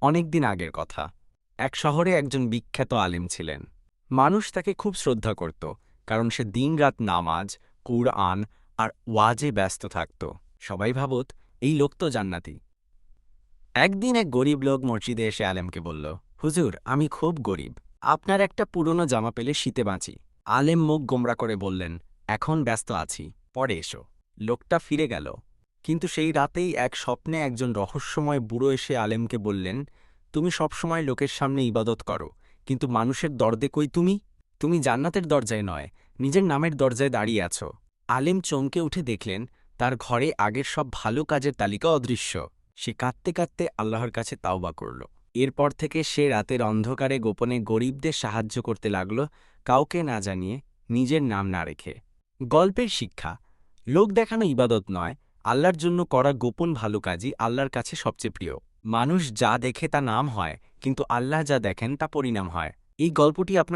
অনেক দিন আগের কথা। এক শহরে একজন বিখ্যাত আলেম ছিলেন। মানুষ তাকে খুব শ্রদ্ধা করত, কারণ সে দিনরাত নামাজ, কুরআন আর ওয়াজে ব্যস্ত থাকত। সবাই ভাবত, এই লোক তো জান্নাতি। একদিন এক গরিব লোক মসজিদে এসে আলেমকে বলল, হুজুর, আমি খুব গরিব। আপনার একটা পুরনো জামা পেলে শীতে বাঁচি। আলেম মুখ গোমরা করে বললেন, এখন ব্যস্ত আছি, পরে এসো। লোকটা ফিরে গেল। কিন্তু সেই রাতেই এক স্বপ্নে একজন রহস্যময় বুড়ো এসে আলেমকে বললেন, তুমি সবসময় লোকের সামনে ইবাদত করো, কিন্তু মানুষের দরদে কই তুমি? তুমি জান্নাতের দরজায় নয়, নিজের নামের দরজায় দাঁড়িয়ে আছো। আলেম চমকে উঠে দেখলেন, তার ঘরে আগের সব ভালো কাজের তালিকা অদৃশ্য। সে কাঁদতে কাঁদতে আল্লাহর কাছে তাওবা করল। এরপর থেকে সে রাতের অন্ধকারে গোপনে গরিবদের সাহায্য করতে লাগল, কাউকে না জানিয়ে নিজের নাম না রেখে। গল্পের শিক্ষা, লোক দেখানো ইবাদত নয় আল্লাহর জন্য করা গোপন ভালো কাজই আল্লাহর কাছে সবচেয়ে প্রিয়। মানুষ যা দেখে তা নাম হয়, কিন্তু আল্লাহ যা দেখেন তা পরিণাম হয়। এই গল্পটি আপনার